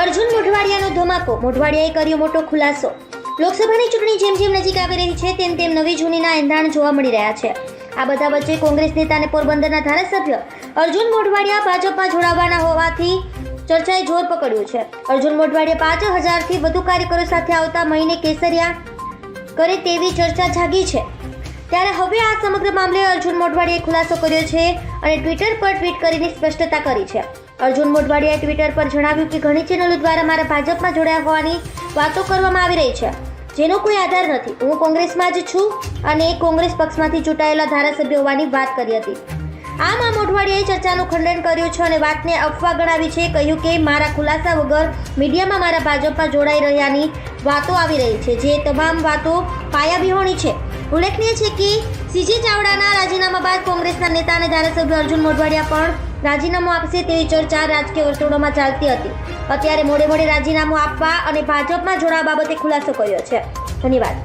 અર્જુન મોઢવાડિયાનો ધમાકો. મોઢવાડિયાએ કર્યો મોટો ખુલાસો. લોકસભાની ચૂંટણી જેમ જેમ નજીક આવી રહી છે, તેમ તેમ નવી જૂનીના એંધાણ જોવા મળી રહ્યા છે. આ બધા વચ્ચે કોંગ્રેસ નેતા અને પોરબંદરના ધારાસભ્ય અર્જુન મોઢવાડિયા ભાજપમાં જોડાવાના હોવાથી ચર્ચાએ જોર પકડ્યું છે. અર્જુન મોઢવાડિયા પાંચ હજારથી વધુ કાર્યકરો સાથે આવતા મહિને કેસરિયા કરે તેવી ચર્ચા જાગી છે. ત્યારે હવે આ સમગ્ર મામલે અર્જુન મોઢવાડિયાએ ખુલાસો કર્યો છે અને ટ્વિટર પર ટ્વીટ કરીને સ્પષ્ટતા કરી છે. અર્જુન મોઢવાડિયાએ ટ્વિટર પર જણાવ્યું કે ઘણી ચેનલો દ્વારા મારા ભાજપમાં જોડાયા હોવાની વાતો કરવામાં આવી રહી છે, જેનો કોઈ આધાર નથી. હું કોંગ્રેસમાં જ છું અને કોંગ્રેસ પક્ષમાંથી ચૂંટાયેલા ધારાસભ્ય હોવાની વાત કરી હતી. આમ આ મોઢવાડિયાએ ચર્ચાનું ખંડન કર્યું છે અને વાતને અફવા ગણાવી છે, કહ્યું કે મારા ખુલાસા વગર મીડિયામાં મારા ભાજપમાં જોડાઈ રહ્યાની વાતો આવી રહી છે, જે તમામ વાતો પાયાવિહોણી છે. ઉલ્લેખનીય છે કે સીજી ચાવડાના રાજીનામા બાદ કોંગ્રેસના નેતા અને ધારાસભ્ય અર્જુન મોઢવાડિયા પણ રાજીનામું આપશે તેવી ચર્ચા રાજકીય વર્તુળોમાં ચાલતી હતી. અત્યારે મોડે મોડે રાજીનામું આપવા અને ભાજપમાં જોડાવા બાબતે ખુલાસો કર્યો છે. ધન્યવાદ.